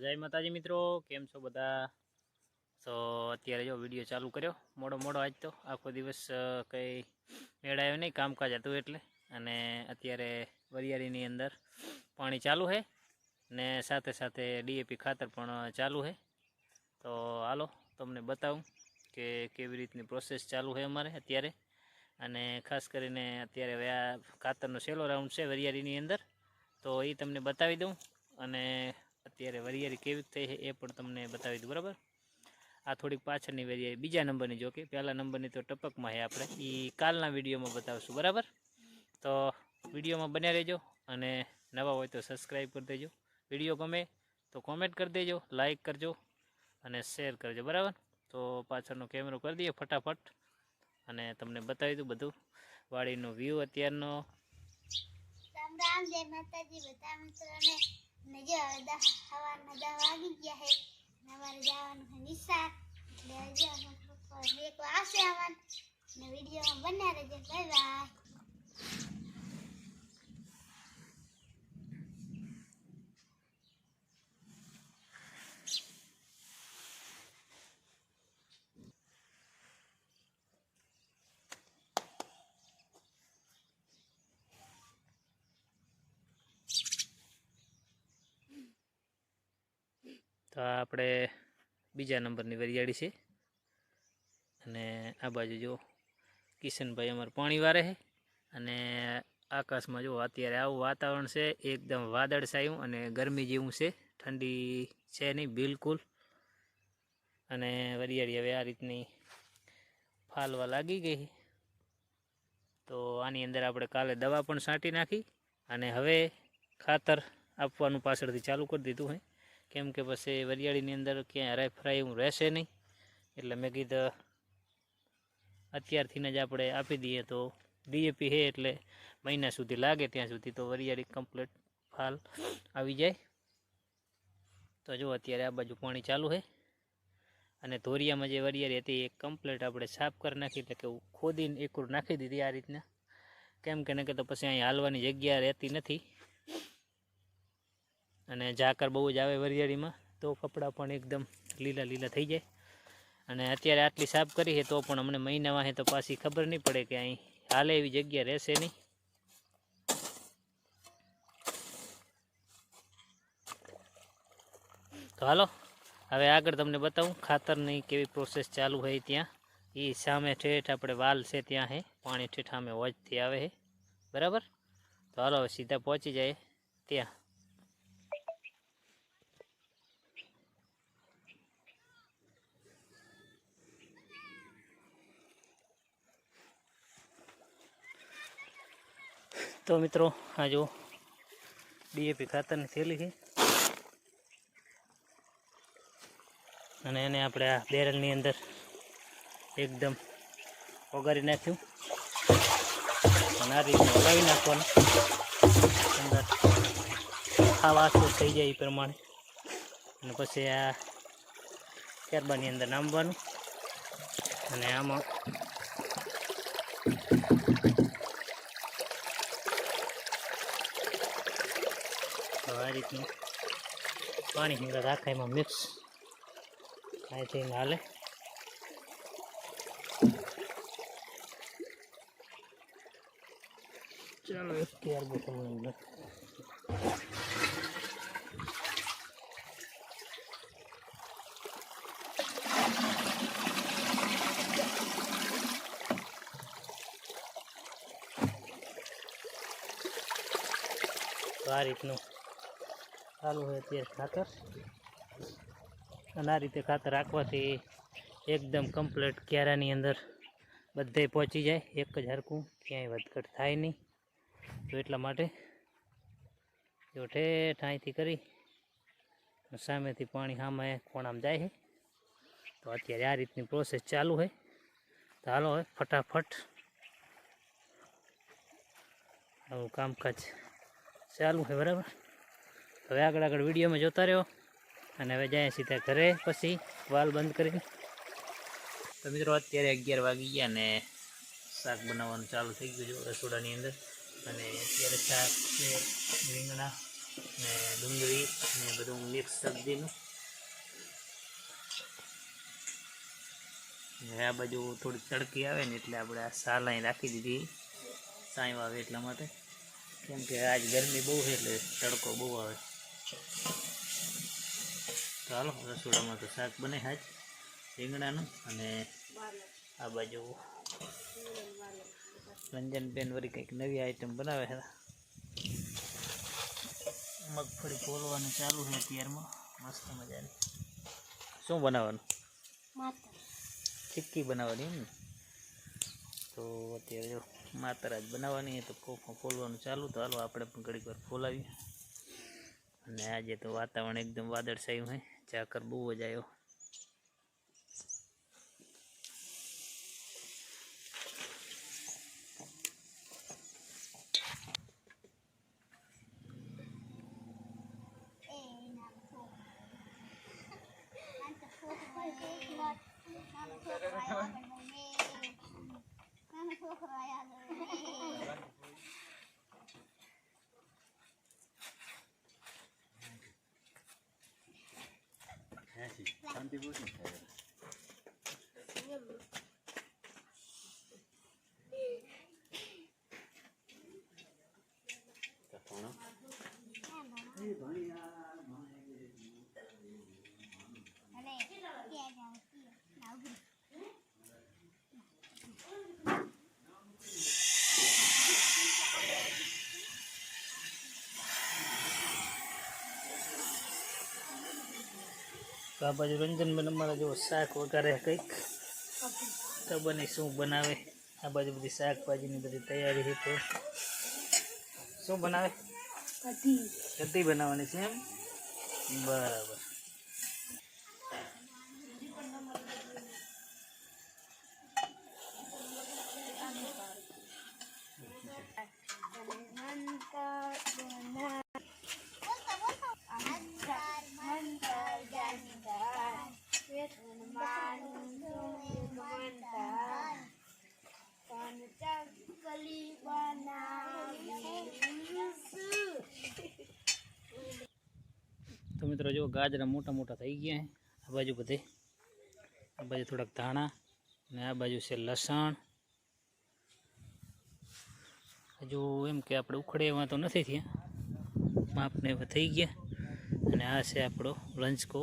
જય માતાજી મિત્રો, કેમ છો બધા? તો અત્યારે જો વીડિયો ચાલુ કર્યો, મોડો મોડો આજ તો, આખો દિવસ કંઈ મેળાયો નહીં, કામકાજ હતું એટલે. અને અત્યારે વરિયાળીની અંદર પાણી ચાલુ છે ને સાથે સાથે ડીએપી ખાતર પણ ચાલુ છે. તો હાલો, તમને બતાવું કે કેવી રીતની પ્રોસેસ ચાલુ છે અમારે અત્યારે. અને ખાસ કરીને અત્યારે હવે ખાતરનો છેલ્લો રાઉન્ડ છે વરિયાળીની અંદર. તો એ તમને બતાવી દઉં. અને અત્યારે વરિયાળી કેવી થઈ છે એ પણ તમને બતાવી દઉં, બરાબર? આ થોડીક પાછળની વરિયાળી બીજા નંબરની જો કે, પહેલા નંબરની તો ટપકમાં છે આપણે. એ કાલના વિડીયોમાં બતાવશું, બરાબર? તો વિડીયોમાં બન્યા રહેજો અને નવા હોય તો સબસ્ક્રાઈબ કરી દેજો. વીડિયો ગમે તો કોમેન્ટ કરી દેજો લાઈક કરજો અને શેર કરજો, બરાબર? તો પાછળનો કેમેરો કરી દઈએ ફટાફટ અને તમને બતાવી દઉં બધું. વાડીનો વ્યૂ અત્યારનો. રામ રામ, જય માતાજી, બધા મિત્રોને. ને વાગી ગયા છે. અમારે જવાનું છે નિશા એટલે અમારા આવશે આવવાનું. ને વિડીયોમાં બન્યા રહેજો. Bye bye. તો આપણે બીજા નંબરની વરિયાળી છે. અને આ બાજુ જો કિશનભાઈ અમારે પાણી વારે છે. અને આકાશમાં જો અત્યારે આવું વાતાવરણ છે, એકદમ વાદળછાયું અને ગરમી જેવું છે. ઠંડી છે નહીં, બિલકુલ. અને વરિયાળી હવે આ રીતની ફાલવા લાગી ગઈ. તો આની અંદર આપણે કાલે દવા પણ છાંટી નાખી અને હવે ખાતર આપવાનું પાછળથી ચાલુ કરી દીધું છે કેમ કે પછી વરિયાળીની અંદર ક્યાંય હરાય ફરાય એવું રહેશે નહીં. એટલે મેં કીધું, અત્યારથીને જ આપણે આપી દઈએ તો ડીએપી છે એટલે મહિના સુધી લાગે ત્યાં સુધી તો વરિયાળી કમ્પ્લીટ ફાલ આવી જાય. તો જો અત્યારે આ બાજુ પાણી ચાલુ છે. અને ધોરિયામાં જે વરિયાળી હતી એ કમ્પ્લીટ આપણે સાફ કરી નાખી, એટલે કે ખોદીને એકુર નાખી દીધી આ રીતના. કેમ કે ને કે તો પછી અહીં હાલવાની જગ્યા રહેતી નથી. અને ઝાકર બહુ જ આવે વરિયાળીમાં, તો કપડાં પણ એકદમ લીલા લીલા થઈ જાય. અને અત્યારે આટલી સાફ કરી છે, તો પણ અમને મહિના વાહે તો પાછી ખબર નહીં પડે કે અહીં હાલે એવી જગ્યા રહેશે નહીં. તો હાલો, હવે આગળ તમને બતાવું, ખાતરની કેવી પ્રોસેસ ચાલુ હોય ત્યાં. એ સામે ઠેઠ આપણે વાલ છે ત્યાં હે, પાણી ઠેઠ સામે વોચથી આવે છે બરાબર? તો હાલો સીધા પહોંચી જાય ત્યાં. તો મિત્રો, આ જો ડીએપી ખાતરની થેલી છે. અને એને આપણે આ બેરલની અંદર એકદમ ઓગારી નાખ્યું. અને આ રીતે ઓગાવી નાખવાનું. અંદર ખાવા આસપાસ થઈ જાય એ પ્રમાણે. અને પછી આ કેરબાની અંદર નામવાનું. અને આમાં રીતનું. પાણી અંદર રાખે એમાં મિક્સ અહીંથી હાલે. ચાલો એક કેર બોટલ આ રીતનું. ચાલુ હોય અત્યારે ખાતર. અને આ રીતે ખાતર રાખવાથી એકદમ કમ્પ્લીટ ક્યારાની અંદર બધે પહોંચી જાય. એક જ હરકું ક્યાંય વધઘટ થાય નહીં. તો એટલા માટે જો ઠેઠ અહીંથી કરી સામેથી પાણી સામે કોણામાં જાય છે. તો અત્યારે આ રીતની પ્રોસેસ ચાલુ છે. તો હાલો હવે ફટાફટ આવું કામકાજ ચાલુ છે, બરાબર? હવે આગળ આગળ વિડીયોમાં જોતા રહ્યો. અને હવે જાય સીધા ઘરે પછી વાલ બંધ કરીને. તો મિત્રો અત્યારે અગિયાર વાગી ગયા અને શાક બનાવવાનું ચાલુ થઈ ગયું છે રસોડાની અંદર. અને અત્યારે શાક છે રીંગણા ને ડુંગળી ને બધું મિક્સ સબ્જીનું આ બાજુ થોડી તડકી આવે ને એટલે આપણે આ સાલાઈ રાખી દીધી સાંય આવે એટલા માટે. કેમ કે આજ ગરમી બહુ છે એટલે તડકો બહુ આવે. હાલો રસોડામાં તો શાક બને હાજ રીંગણાનું અને આ બાજુ રંજનબેન વળી કંઈક નવી આઈટમ બનાવે છે. મગફળી ફોલવાનું ચાલુ છે અત્યારમાં મસ્ત મજાની. શું બનાવવાનું? ચીક્કી બનાવવાની એમ ને? તો અત્યારે જો માતર જ બનાવવાની તો ખોલવાનું ચાલુ. તો હાલો આપણે પણ ઘડીક વાર ફોલાવીએ. અને આજે તો વાતાવરણ એકદમ વાદળછાયું હોય ઝાકર બહુ જ આવ્યો એ નામ ફોક નામ તો ફોક હોય નામ છોકરો આવ્યો de você. É. તો આ બાજુ રંજનબેન અમારા જો શાક વગારે કંઈક. ખબર નહીં શું બનાવે? આ બાજુ બધી શાકભાજીની બધી તૈયારી છે તો. શું બનાવે? કઢી બનાવવાની છે એમ? બરાબર. તો મિત્રો જો ગાજરા મોટા મોટા થઈ ગયા આ બાજુ બધે, આ બાજુ થોડાક ધાણા અને આ બાજુ છે લસણ. હજુ એમ કે આપણે ઉખડે એવા તો નથી થયા. માપને એવા થઈ ગયા. અને આ છે આપણો લંચકો.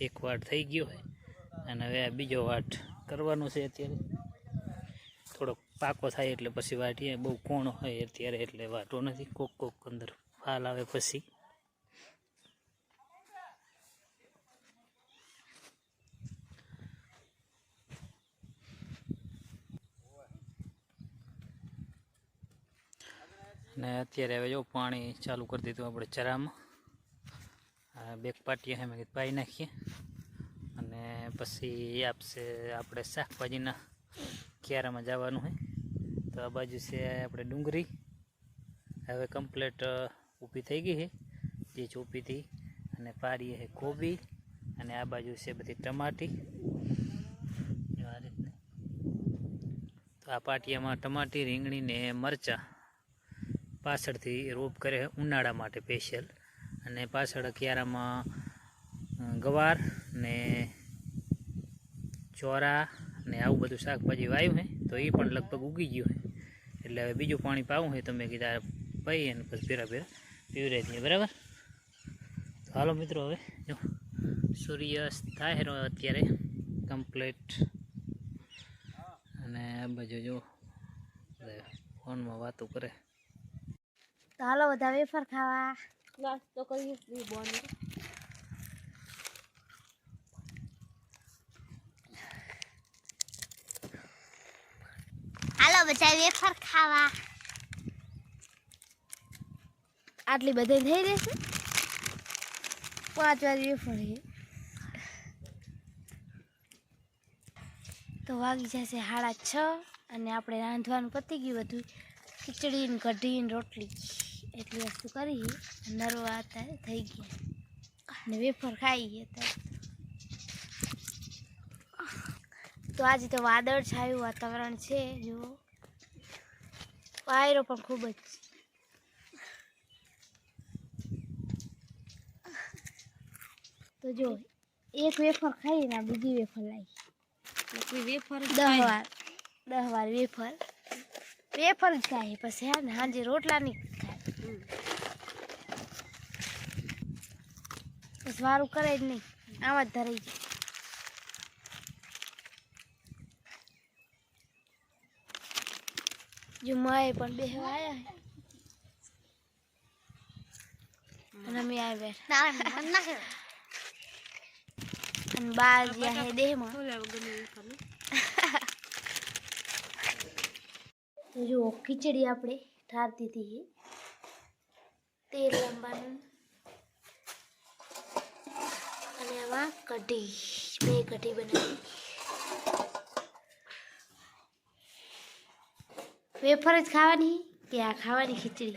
એક વાટ થઈ ગયો હોય અને હવે આ બીજો વાટ કરવાનો છે અત્યારે. થોડોક પાકો થાય એટલે પછી વાટીએ. બહુ કોણ હોય અત્યારે એટલે વાટો નથી. કોક કોક અંદર ફાલ આવે પછી. અને અત્યારે હવે જો પાણી ચાલુ કરી દીધું આપણે ચરામાં. બેક પાટીએ અમે કીધું પાઈ નાખીએ. અને પછી આપશે આપણે શાકભાજીના ક્યારામાં જવાનું હોય તો આ બાજુ છે આપણે ડુંગળી હવે કમ્પ્લેટ ઊભી થઈ ગઈ છે જે ચોપીથી અને પારીએ છે કોબી. અને આ બાજુ છે બધી ટમાટી. આ રીતની તો આ પાટિયામાં ટમાટી, રીંગણી ને મરચાં. પાછળથી રોપ કરે છે ઉનાળા માટે સ્પેશિયલ અને પાછળ ક્યારામાં ગવાર ને ચોરા ને આવું બધું શાકભાજી વાવ્યું છે, તો એ પણ લગભગ ઉગી ગયું છે. એટલે હવે બીજું પાણી પાવું છે તો મેં કીધા પઈ અને પછી ભેરા ભેરા પીવરાઈ દઈએ, બરાબર? તો હાલો મિત્રો હવે, જો સૂર્યાસ્ત થાય છે અત્યારે કમ્પ્લીટ અને આ બાજુ જો ફોનમાં વાતો કરે. તો હાલો બધા વેફર ખાવા. નાસ્તો કરીએ બોન. હાલો બધા વેફર ખાવા. આટલી બધી થઈ રહેશે પાંચ વાગે વેફર છે. તો વાગી જશે સાડા છ અને આપણે રાંધવાનું પતી ગયું બધું. ખીચડી ને કઢી ને રોટલી. એટલી વસ્તુ કરી નરવા અત્યારે થઈ ગયા. ને વેફર ખાઈ ગયા તો આજે તો વાદળ છાયું વાતાવરણ છે જુઓ વાયરો પણ ખૂબ જ તો જો એક વેફર ખાઈ ને બીજી વેફર લાવી વેફર દસ દહ વાર દહ વાર વેફર. વેફર જ ખાય પછી હા ને સાંજે રોટલા નહીં ખાય બસ વારું કરે જ નહીં. આમાં જ ધરાઈ જાય જો માએ પણ બે આવ્યા છે અને અમે આ બેઠા. અને બાર જ્યાં છે દેહમાં. ઓલા વગરની વેફર ને. તો જુઓ ખીચડી આપણે ઠારતી હતી તેલ લંબાનું. અને એમાં કઢી બે કઢી બનાવી. વેફર જ ખાવાની કે આ ખાવાની ખીચડી?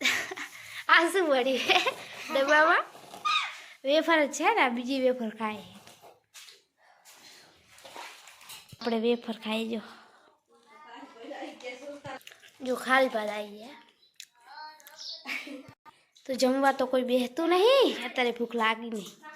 આ શું વળી ડબ્બામાં? વેફર જ છે ને બીજી વેફર ખાય. આપણે વેફર ખાઈ જો. જો ખાલી પાદ આવી ગયા. તો જમવા તો કોઈ બેસતું નહીં, અત્યારે ભૂખ લાગી નહીં.